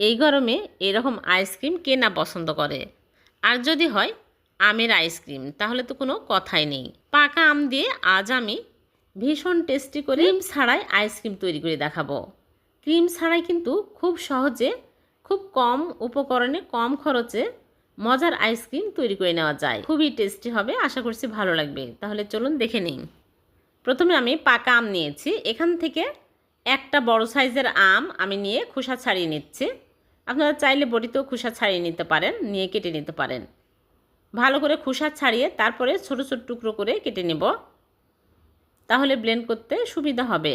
এই গরমে এরকম আইসক্রিম কে না পছন্দ করে? আর যদি হয় আমের আইসক্রিম তাহলে তো কোনো কথাই নেই। পাকা আম দিয়ে আজ আমি ভীষণ টেস্টি করে ক্রিম ছাড়াই আইসক্রিম তৈরি করে দেখাবো। ক্রিম ছাড়াই কিন্তু খুব সহজে খুব কম উপকরণে কম খরচে মজার আইসক্রিম তৈরি করে নেওয়া যায়। খুবই টেস্টি হবে আশা করছি ভালো লাগবে। তাহলে চলুন দেখে নিন প্রথমে আমি পাকা আম নিয়েছি। এখান থেকে একটা বড় সাইজের আম আমি নিয়ে খোসা ছাড়িয়ে নিচ্ছি। আপনারা চাইলে বটিতেও খোসা ছাড়িয়ে নিতে পারেন, নিয়ে কেটে নিতে পারেন। ভালো করে খোসা ছাড়িয়ে তারপরে ছোট ছোট টুকরো করে কেটে নেব। তাহলে ব্লেন্ড করতে সুবিধা হবে।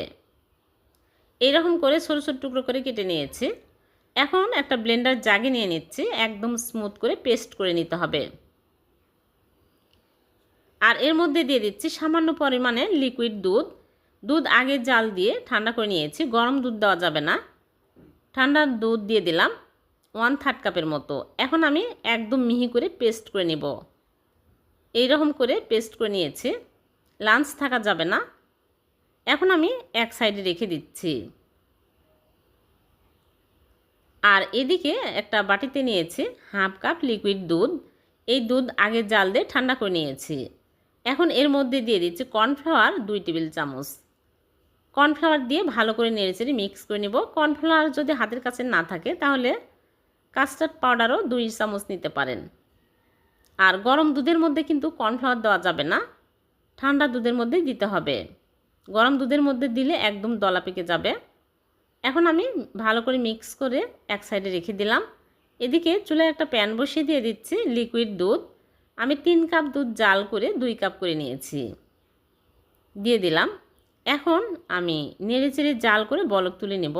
এইরকম করে ছোট ছোট টুকরো করে কেটে নিয়েছি। এখন একটা ব্লেন্ডার জাগে নিয়ে নিচ্ছি, একদম স্মুথ করে পেস্ট করে নিতে হবে। আর এর মধ্যে দিয়ে দিচ্ছি সামান্য পরিমাণে লিকুইড দুধ। দুধ আগে জাল দিয়ে ঠান্ডা করে নিয়েছি, গরম দুধ দেওয়া যাবে না। ঠান্ডা দুধ দিয়ে দিলাম। ওয়ান থার্ড কাপের মতো। এখন আমি একদম মিহি করে পেস্ট করে নেব। এই রকম করে পেস্ট করে নিয়েছি। লাঞ্চ থাকা যাবে না। এখন আমি এক সাইডে রেখে দিচ্ছি। আর এদিকে একটা বাটিতে নিয়েছি হাফ কাপ লিকুইড দুধ। এই দুধ আগে জাল দিয়ে ঠান্ডা করে নিয়েছি। এখন এর মধ্যে দিয়ে দিচ্ছি কর্নফ্লাওয়ার দুই টেবিল চামচ। কর্নফ্লাওয়ার দিয়ে ভালো করে নেড়েচেড়ে মিক্স করে নেব। কর্নফ্লাওয়ার যদি হাতের কাছে না থাকে তাহলে কাস্টার্ড পাউডারও দুই চামচ নিতে পারেন। আর গরম দুধের মধ্যে কিন্তু কর্নফ্লাওয়ার দেওয়া যাবে না। ঠান্ডা দুধের মধ্যে দিতে হবে। গরম দুধের মধ্যে দিলে একদম দলা পেকে যাবে। এখন আমি ভালো করে মিক্স করে এক সাইডে রেখে দিলাম। এদিকে চুলায় একটা প্যান বসিয়ে দিয়ে দিচ্ছি লিকুইড দুধ। আমি তিন কাপ দুধ জাল করে দুই কাপ করে নিয়েছি। দিয়ে দিলাম। এখন আমি নেড়ে চেড়ে জাল করে বলক তুলে নেব।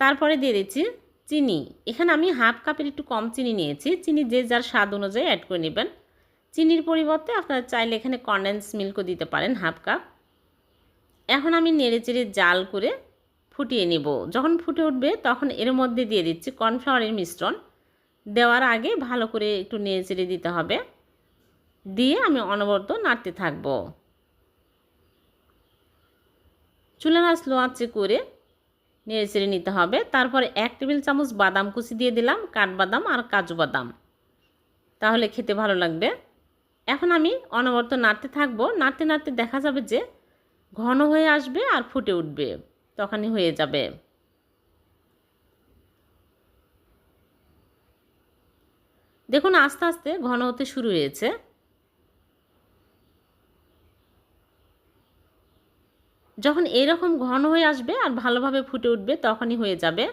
তারপরে দিয়ে দিচ্ছি চিনি। এখানে আমি হাফ কাপের একটু কম চিনি নিয়েছি। চিনি যে যার স্বাদ অনুযায়ী অ্যাড করে নেবেন। চিনির পরিবর্তে আপনারা চাইলে এখানে কন্ডেন্স মিল্কও দিতে পারেন হাফ কাপ। এখন আমি নেড়ে চেড়ে জাল করে ফুটিয়ে নেব। যখন ফুটে উঠবে তখন এর মধ্যে দিয়ে দিচ্ছি কর্নফ্লাওয়ারের মিশ্রণ। দেওয়ার আগে ভালো করে একটু নেড়ে চেড়ে দিতে হবে। দিয়ে আমি অনবরত নাড়তে থাকব। চুলার স্লো আঁচে করে নেড়ে চেড়ে নিতে হবে। তারপরে এক টেবিল চামচ বাদাম কুচি দিয়ে দিলাম, কাঠবাদাম আর কাজু বাদাম। তাহলে খেতে ভালো লাগবে। এখন আমি অনবরত নাড়তে থাকব। নাড়তে নাড়তে দেখা যাবে যে ঘন হয়ে আসবে আর ফুটে উঠবে। তখনই হয়ে যাবে। দেখুন, আস্তে আস্তে ঘন হতে শুরু হয়েছে। যখন এইরকম ঘন হয়ে আসবে আর ভালোভাবে ফুটে উঠবে, তখনই হয়ে যাবে।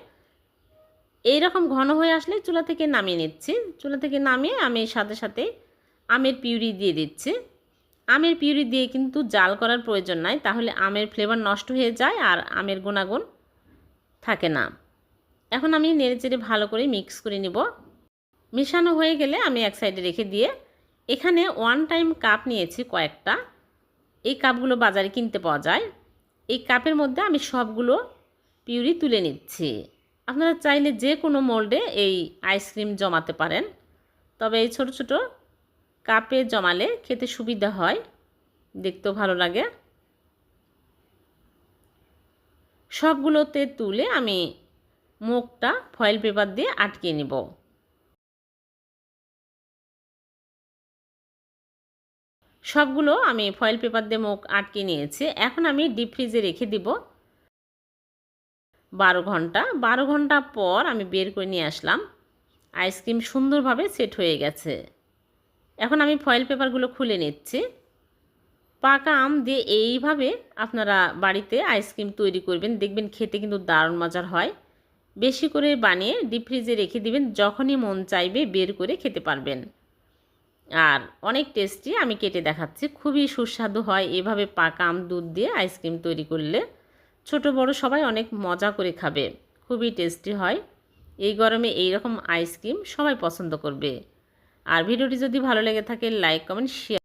এই রকম ঘন হয়ে আসলে চুলা থেকে নামিয়ে নিচ্ছি। চুলা থেকে নামিয়ে আমি সাথে সাথে আমের পিউরি দিয়ে দিচ্ছি। আমের পিউরি দিয়ে কিন্তু জাল করার প্রয়োজন নাই, তাহলে আমের ফ্লেভার নষ্ট হয়ে যায় আর আমের গুণাগুণ থাকে না। এখন আমি নেড়ে চেড়ে ভালো করে মিক্স করে নিব। মেশানো হয়ে গেলে আমি এক সাইডে রেখে দিয়ে এখানে ওয়ান টাইম কাপ নিয়েছি কয়েকটা। এই কাপগুলো বাজারে কিনতে পাওয়া যায়। এই কাপের মধ্যে আমি সবগুলো পিউরি তুলে নিচ্ছি। আপনারা চাইলে যে কোনো মোল্ডে এই আইসক্রিম জমাতে পারেন। তবে এই ছোট ছোট কাপে জমালে খেতে সুবিধা হয়। দেখতেও ভালো লাগে। সবগুলোতে তুলে আমি মুখটা ফয়েল পেপার দিয়ে আটকে নিব। সবগুলো আমি ফয়েল পেপার দিয়ে মুখ আটকে নিয়েছি। এখন আমি ডিপ ফ্রিজে রেখে দিব বারো ঘণ্টা। বারো ঘণ্টা পর আমি বের করে নিয়ে আসলাম। আইসক্রিম সুন্দরভাবে সেট হয়ে গেছে। এখন আমি ফয়েল পেপারগুলো খুলে নিচ্ছি। পাকা আম দিয়ে এইভাবে আপনারা বাড়িতে আইসক্রিম তৈরি করবেন। দেখবেন খেতে কিন্তু দারুণ মজার হয়। বেশি করে বানিয়ে ডিপ ফ্রিজে রেখে দিবেন। যখনই মন চাইবে বের করে খেতে পারবেন। আর অনেক টেস্টি আমি কেটে দেখাচ্ছি। খুবই সুস্বাদু হয় এভাবে পাকা আম দুধ দিয়ে আইসক্রিম তৈরি করলে। ছোট, বড় সবাই অনেক মজা করে খাবে। খুবই টেস্টি হয়। এই গরমে এই রকম আইসক্রিম সবাই পছন্দ করবে। আর ভিডিওটি যদি ভালো লেগে থাকে লাইক কমেন্ট শেয়ার